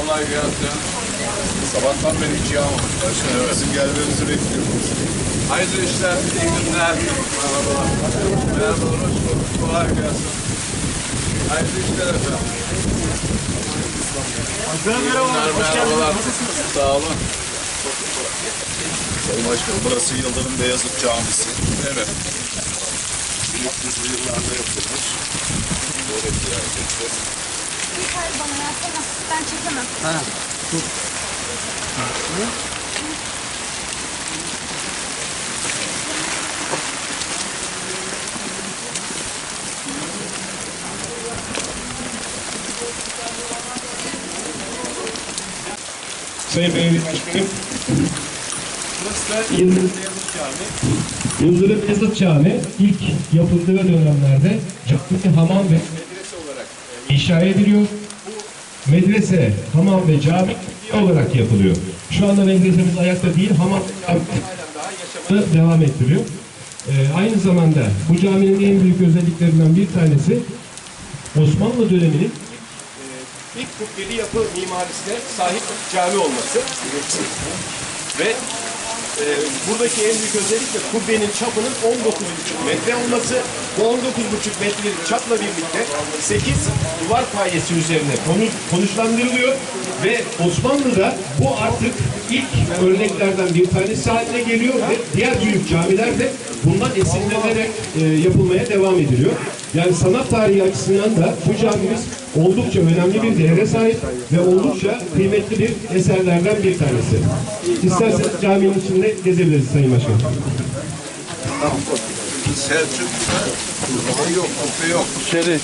Kolay gelsin. Sabahtan beri hiç yağmamış. Başkanım bizim gelmemizi bekliyoruz. Hayırlı işler, iyi günler. Merhabalar. Merhabalar, hoş bulduk. Kolay gelsin. Hayırlı işler efendim. Merhabalar, merhabalar. Sağ olun. Sayın Başkanım burası Yıldırım Beyazıt Camisi. Evet. 1900'lü yıllarda yapılmış. Böyle ziyarette. Yeter bana ya tamam. Ben çekemem. Sayın Belediye Başkanım. Yıldırım Yıldırım Beyazıt Camii ilk yapıldığı dönemlerde cami, hamam ve medrese olarak inşa ediliyor. Medrese, hamam ve cami olarak yapılıyor. Şu anda medresemiz ayakta değil, hamam ve devam ettiriyor. Ee, aynı zamanda bu caminin en büyük özelliklerinden bir tanesi Osmanlı döneminin ilk kubbeli yapı mimarisine sahip cami olması. Ve e, buradaki en büyük özellik de kubbenin çapının 19,5 metre olması. Bu 19,5 metrelik çapla birlikte 8 duvar payesi üzerine konu, konuşlandırılıyor. Ve Osmanlı'da bu artık ilk örneklerden bir tanesi haline geliyor ve diğer büyük camiler de bundan esinlenerek e, yapılmaya devam ediliyor. Yani sanat tarihi açısından da bu camimiz oldukça önemli bir değere sahip ve oldukça kıymetli bir eserlerden bir tanesi. İsterseniz caminin içinde gezebiliriz Sayın Başkanım. Selçuk'ta kubbe yok, kubbe yok. Şey yok,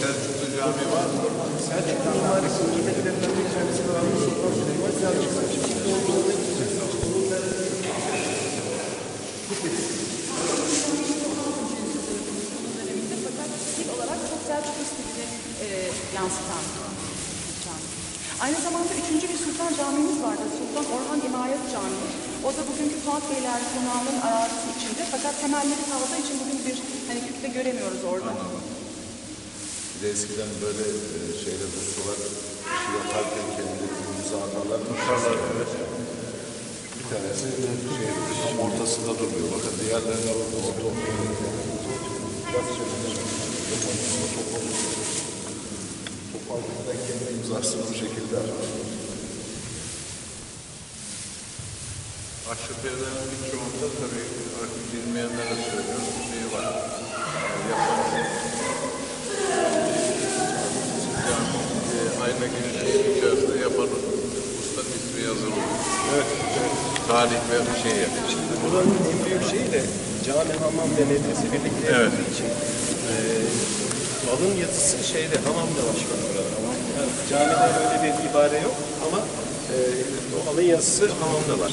Selçuklu cami var mı? stil olarak çok Selçuklu stilini e, yansıtan bir cami. Aynı zamanda üçüncü bir sultan camimiz vardı. Sultan Orhan İmayet Camii. O da bugünkü Fuat Beyler Konağı'nın arazisi içinde. Fakat temelleri kaldığı için bugün bir hani kütle göremiyoruz orada. Bir de eskiden böyle e, şeyler ustalar şey yaparken kendileri imza atarlar. Tutarlar evet. Bir tanesi şey, tam ortasında duruyor. Bakın diğerlerine bakın. O top. Biraz çevirir. Top altından kendi imzasını bu şekilde atar. Aşırıların birçoğunda tabii artık bilmeyenlere söylüyorum bir şey var. Yapan yani, e, ayna gibi şeyin içerisinde yapan usta ismi yazılı. Evet. Tarih ve şey yapıyor. Buranın en büyük şeyi de cami, hamam ve medrese birlikte Evet. yapıldığı için e, alın yazısı şeyde hamamda başkanım burada. Yani camide öyle bir ibare yok ama e, o alın yazısı hamamda var.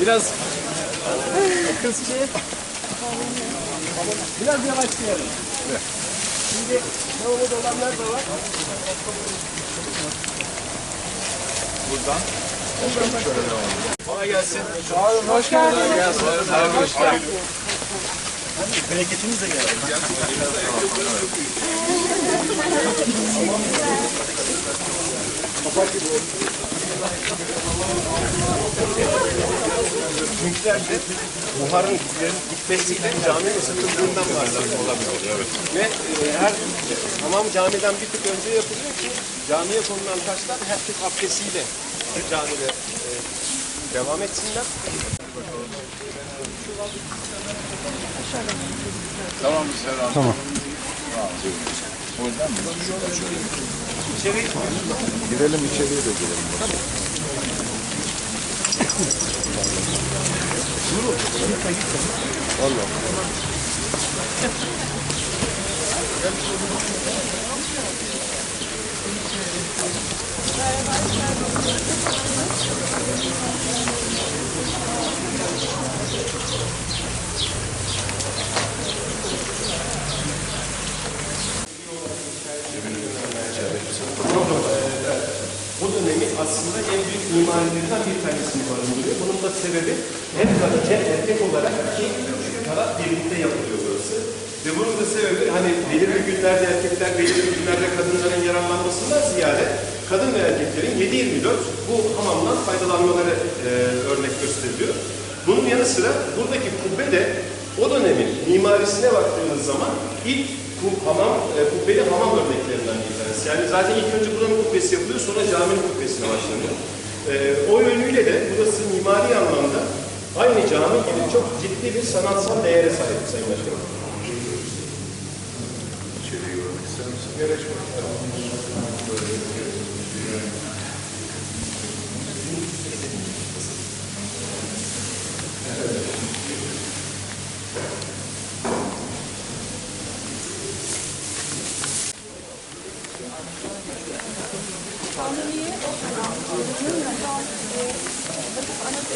Biraz kızcı. Biraz yavaşlayalım. Şimdi lavaboda olanlar da var. Buradan Kolay gelsin. Sağ olun, hoş geldiniz. Hayırlı işler. Bereketiniz de geldi. Çünkülerde buharın gitmesiyle caminin ısıtıldığından olabilir. Evet. Ve e, her hamam camiden bir tık önce yapılıyor ki camiye konulan taşlar herkes abdestiyle camide e, devam etsinler. Tamam mı Serhan? Tamam. Girelim içeriye de girelim. Bu dönemin aslında en büyük mimarilerinden bir tanesini barındırıyor. Bunun da sebebi hem kadın hem erkek olarak iki taraf birlikte yapılıyor burası. Ve bunun da sebebi hani belirli günlerde erkekler, belirli günlerde kadınların yararlanmasından ziyade kadın ve erkeklerin 7-24 bu hamamdan faydalanmaları e, örnek gösteriliyor. Bunun yanı sıra buradaki kubbe de o dönemin mimarisine baktığımız zaman ilk bu hamam, e, kubbeli hamam örneklerinden bir tanesi. Yani zaten ilk önce buranın kubbesi yapılıyor, sonra caminin kubbesine başlanıyor. E, o yönüyle de burası mimari anlamda aynı cami gibi çok ciddi bir sanatsal değere sahip Sayın Başkanım. İçeriye görmek ister misin? Gerek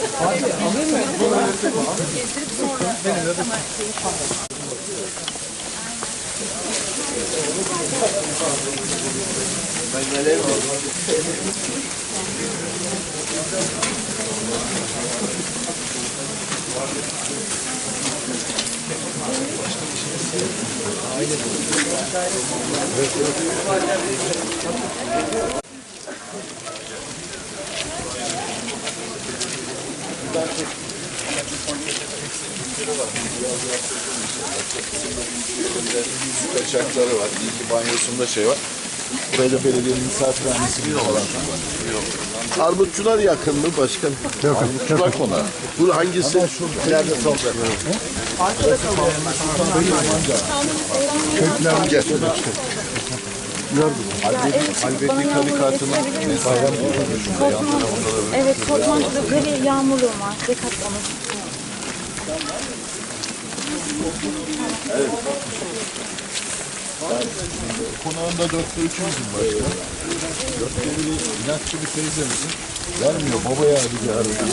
yok. Su kaçakları var. Bir iki banyosunda şey var. Burayı da belediyenin misafirhanesi gibi falan. Armutçular yakın mı başkan? Yok. Armutçular konu. Bu hangisi? İleride solda. Kökler gel. Albeti, Albeti tarikatının bayram şurada yan tarafında da Evet, toplantıda gri yağmurluğum var. Dikkat onu. konağında dörtte üçümüzün başkan. Dörtte biri inatçı bir teyzemizin. Vermiyor baba ya bir arıyor.